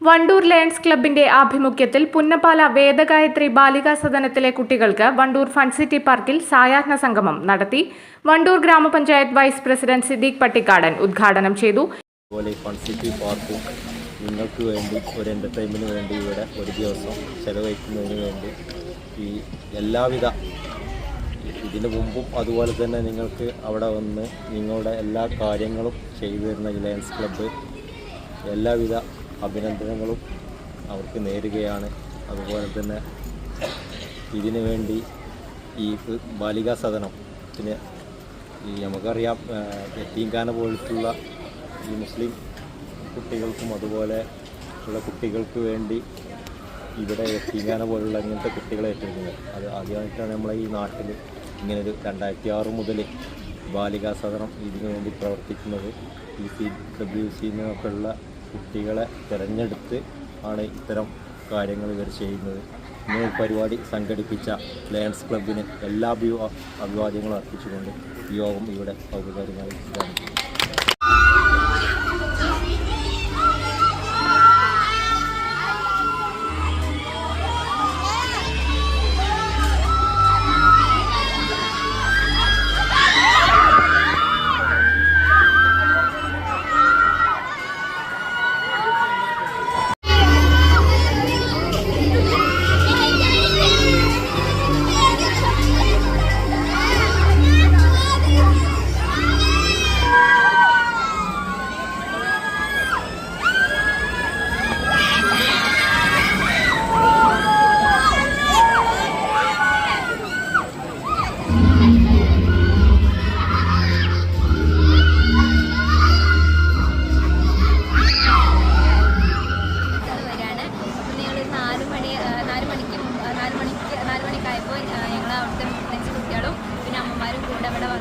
Wandoor lions ക്ലബിന്റെ ആഭിമുഖ്യത്തിൽ പുന്നപ്പാല വേദഗായത്രി ബാലികാ സദനത്തിലെ കുട്ടികൾക്ക് വണ്ടൂർ ഫൺസിറ്റി പാർക്കിൽ സായാഹ്ന സംഗമം നടത്തി. വണ്ടൂർ ഗ്രാമപഞ്ചായത്ത് വൈസ് പ്രസിഡന്റ് സിദ്ദീഖ് പട്ടിക്കാടൻ ഉദ്ഘാടനം ചെയ്തു. അതുപോലെ പാർക്കും നിങ്ങൾക്ക് വേണ്ടി ഒരു എന്റർടൈൻമെന്റിന് വേണ്ടി ഇവിടെ ഒരു ദിവസം ചെലവഴിക്കുന്നതിന് വേണ്ടി ഈ എല്ലാവിധ ഇതിനു മുമ്പും അതുപോലെ തന്നെ നിങ്ങൾക്ക് അവിടെ വന്ന് നിങ്ങളുടെ എല്ലാ കാര്യങ്ങളും ചെയ്തു തരുന്ന ലയൺസ് ക്ലബ്ബ് എല്ലാവിധ അഭിനന്ദനങ്ങളും അവർക്ക് നേരുകയാണ്. അതുപോലെ തന്നെ ഇതിനു വേണ്ടി ഈ ബാലികാ സദനത്തിന് ഈ നമുക്കറിയാം എത്തീങ്കാന പോലത്തുള്ള ഈ മുസ്ലിം കുട്ടികൾക്കും അതുപോലെ ഉള്ള കുട്ടികൾക്ക് വേണ്ടി ഇവിടെ എത്തീങ്കാന പോലുള്ള ഇങ്ങനത്തെ കുട്ടികളെ ഏറ്റെടുക്കുന്നത്. അത് ആദ്യമായിട്ടാണ് നമ്മളെ ഈ നാട്ടിൽ ഇങ്ങനൊരു രണ്ടായിരത്തി ആറ് മുതൽ ബാലികാ സദനം ഇതിനു വേണ്ടി പ്രവർത്തിക്കുന്നത്. ഈ സി ഡബ്ല്യു സി നിന്നൊക്കെയുള്ള കുട്ടികളെ തിരഞ്ഞെടുത്ത് ആണ് ഇത്തരം കാര്യങ്ങൾ ഇവർ ചെയ്യുന്നത്. ഇങ്ങനെ പരിപാടി സംഘടിപ്പിച്ച ലയൺസ് ക്ലബിന് എല്ലാ അഭിവാ അഭിവാദ്യങ്ങളും അർപ്പിച്ചുകൊണ്ട് യോഗം ഇവിടെ ഔപചാരികമായി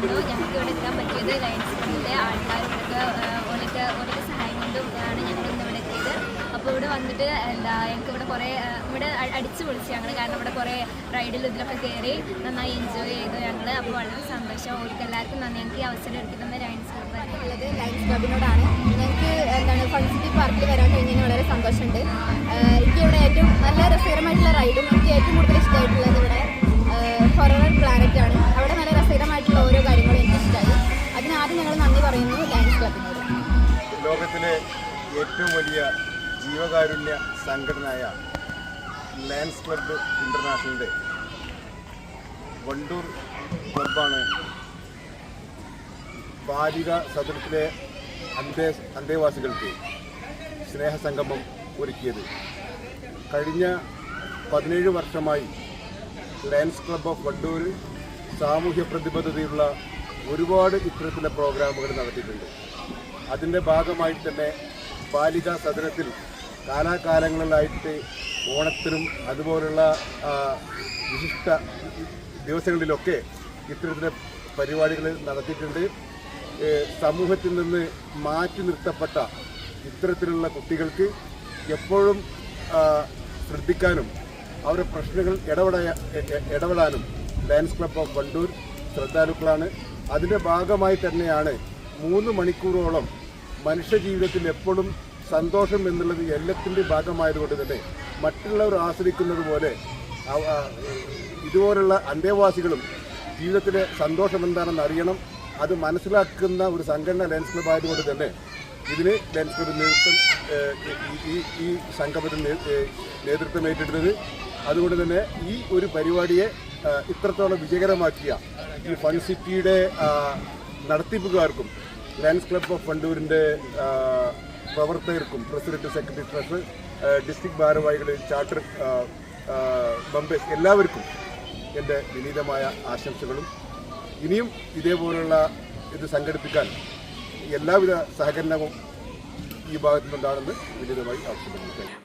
വന്നു ഞങ്ങൾക്ക് ഇവിടെ എത്താൻ പറ്റിയത് ലയൻസ് ക്ലബിലെ ആൾക്കാരും ഒക്കെ ഓരൊക്കെ ഓരോ സഹായം കൊണ്ടും ആണ് ഞങ്ങൾ ഇന്ന് ഇവിടെ എത്തിയത്. അപ്പോൾ ഇവിടെ വന്നിട്ട് എന്താ ഞങ്ങൾക്ക് ഇവിടെ കുറേ ഇവിടെ അടിച്ചു പൊളിച്ചു ഞങ്ങൾ കാരണം ഇവിടെ കുറേ റൈഡിൽ ഇതിലൊക്കെ കയറി നന്നായി എൻജോയ് ചെയ്തു ഞങ്ങൾ അപ്പോൾ വളരെ സന്തോഷം. അവർക്ക് എല്ലാവർക്കും നന്ദി. ഞങ്ങൾക്ക് ഈ അവസരം എടുക്കുന്നത് ലയൺസ് ക്ലബ് ഉള്ളത് ലയൻസ് ക്ലബിനോടാണ് ഞങ്ങൾക്ക് എന്താണ് ഫൺസിറ്റി പാർക്കിൽ വരാൻ കഴിഞ്ഞാൽ വളരെ സന്തോഷമുണ്ട്. ആഹ് എനിക്ക് ഇവിടെ ഏറ്റവും നല്ല രസകരമായിട്ടുള്ള റൈഡും എനിക്ക് ഏറ്റവും കൂടുതൽ ഇഷ്ടമായിട്ടുള്ളത് ലോകത്തിലെ ഏറ്റവും വലിയ ജീവകാരുണ്യ സംഘടനയായ ലയൺസ് ക്ലബ്ബ് ഇന്റർനാഷണലിന്റെ വണ്ടൂർ ക്ലബ്ബാണ് ബാലിക സദനത്തിലെ അന്തേ അന്തേവാസികൾക്ക് സ്നേഹസംഗമം ഒരുക്കിയത്. കഴിഞ്ഞ പതിനേഴ് വർഷമായി ലയൺസ് ക്ലബ്ബ് ഓഫ് വണ്ടൂർ സാമൂഹ്യ പ്രതിബദ്ധതയുള്ള ഒരുപാട് ഇത്തരത്തിലുള്ള പ്രോഗ്രാമുകൾ നടത്തിയിട്ടുണ്ട്. അതിന്റെ ഭാഗമായി തന്നെ ബാലികാ സദനത്തിൽ കാലാകാലങ്ങളിലായിട്ട് ഓണത്തിനും അതുപോലുള്ള വിശിഷ്ട ദിവസങ്ങളിലൊക്കെ ഇത്തരത്തിലെ പരിപാടികൾ നടത്തിയിട്ടുണ്ട്. സമൂഹത്തിൽ നിന്ന് മാറ്റി നിർത്തപ്പെട്ട ഇത്തരത്തിലുള്ള കുട്ടികൾക്ക് എപ്പോഴും ശ്രദ്ധിക്കാനും അവരുടെ പ്രശ്നങ്ങൾ ഇടപെടാ ഇടപെടാനും ലയൻസ് ക്ലബ് ഓഫ് വണ്ടൂർ ശ്രദ്ധാലുക്കളാണ്. അതിന്റെ ഭാഗമായി തന്നെയാണ് മൂന്ന് മണിക്കൂറോളം മനുഷ്യ ജീവിതത്തിൽ എപ്പോഴും സന്തോഷം എന്നുള്ളത് എല്ലാത്തിന്റെ ഭാഗമായതുകൊണ്ട് തന്നെ മറ്റുള്ളവർ ആസ്വദിക്കുന്നത് പോലെ ഇതുപോലുള്ള അന്തേവാസികളും ജീവിതത്തിലെ സന്തോഷം എന്താണെന്ന് അറിയണം. അത് മനസ്സിലാക്കുന്ന ഒരു സംഘടന ലെൻസ് ക്ലബ് ആയതുകൊണ്ട് തന്നെ ഇതിന് ലെൻസ് ക്ലബ് നേതൃത്വം ഈ- ഈ സംഗമത്തിന് നേതൃത്വം ഏറ്റെടുത്തത്. അതുകൊണ്ട് തന്നെ ഈ ഒരു പരിപാടിയെ ഇത്രത്തോളം വിജയകരമാക്കിയ ഈ ഫൺ സിറ്റിയുടെ നടത്തിപ്പുകാർക്കും ലയൺസ് ക്ലബ് ഓഫ് വണ്ടൂരിന്റെ പ്രവർത്തകർക്കും പ്രസിഡന്റ് സെക്രട്ടറി ട്രഷറർ ഡിസ്ട്രിക്ട് ഭാരവാഹികൾ ചാർട്ടർ മെമ്പേഴ്സ് എല്ലാവർക്കും എന്റെ വിനീതമായ ആശംസകളും. ഇനിയും ഇതേപോലുള്ള ഇത് സംഘടിപ്പിക്കാൻ എല്ലാവിധ സഹകരണവും വിനീതമായി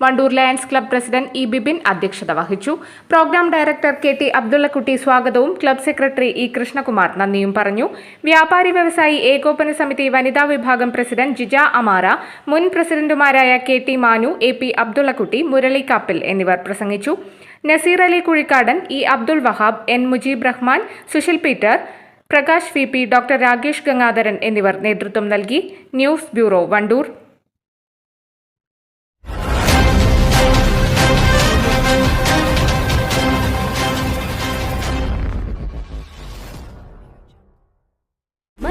Wandoor lions club president E Bibin അധ്യക്ഷത വഹിച്ചു. Programme director K T Abdullakutty സ്വാഗതവും ക്ലബ് സെക്രട്ടറി ഇ കൃഷ്ണകുമാർ നന്ദിയും പറഞ്ഞു. വ്യാപാരി വ്യവസായി ഏകോപന സമിതി വനിതാ വിഭാഗം പ്രസിഡന്റ് ജിജ അമാറ മുൻ പ്രസിഡന്റുമാരായ K T Manu A P Abdullakutty Murali Kappil എന്നിവർ പ്രസംഗിച്ചു. Naseer Ali Kuzhikkadan E Abdul Wahab N Mujeeb Rahman Sushil Peter Prakash V P doctor Rakesh Gangadharan എന്നിവർ നേതൃത്വം നൽകി. News bureau Wandoor.